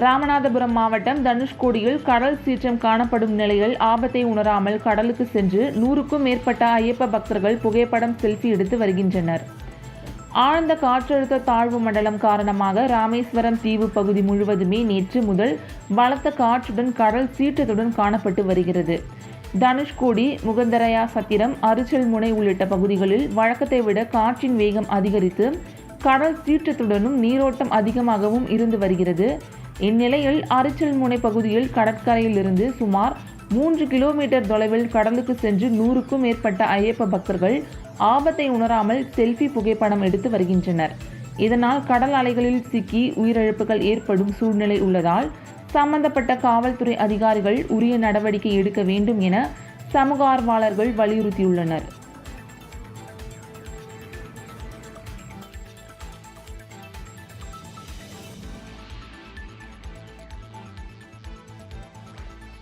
ராமநாதபுரம் மாவட்டம் தனுஷ்கோடியில் கடல் சீற்றம் காணப்படும் நிலையில் ஆபத்தை உணராமல் கடலுக்கு சென்று நூறுக்கும் மேற்பட்ட ஐயப்ப பக்தர்கள் புகைப்படம் செல்ஃபி எடுத்து வருகின்றனர். ஆழ்ந்த காற்றழுத்த தாழ்வு மண்டலம் காரணமாக ராமேஸ்வரம் தீவு பகுதி முழுவதுமே நேற்று முதல் பலத்த காற்றுடன் கடல் சீற்றத்துடன் காணப்பட்டு வருகிறது. தனுஷ்கோடி முகந்தரையா சத்திரம் அரிச்சல் முனை உள்ளிட்ட பகுதிகளில் வழக்கத்தை விட காற்றின் வேகம் அதிகரித்து கடல் சீற்றத்துடனும் நீரோட்டம் அதிகமாகவும் இருந்து வருகிறது. இந்நிலையில் அரிச்சல் முனை பகுதியில் கடற்கரையிலிருந்து சுமார் மூன்று கிலோமீட்டர் தொலைவில் கடலுக்கு சென்று நூறுக்கும் மேற்பட்ட ஐயப்ப பக்தர்கள் ஆபத்தை உணராமல் செல்ஃபி புகைப்படம் எடுத்து வருகின்றனர். இதனால் கடல் அலைகளில் சிக்கி உயிரிழப்புகள் ஏற்படும் சூழ்நிலை உள்ளதால் சம்பந்தப்பட்ட காவல்துறை அதிகாரிகள் உரிய நடவடிக்கை எடுக்க வேண்டும் என சமூக ஆர்வலர்கள் வலியுறுத்தியுள்ளனர்.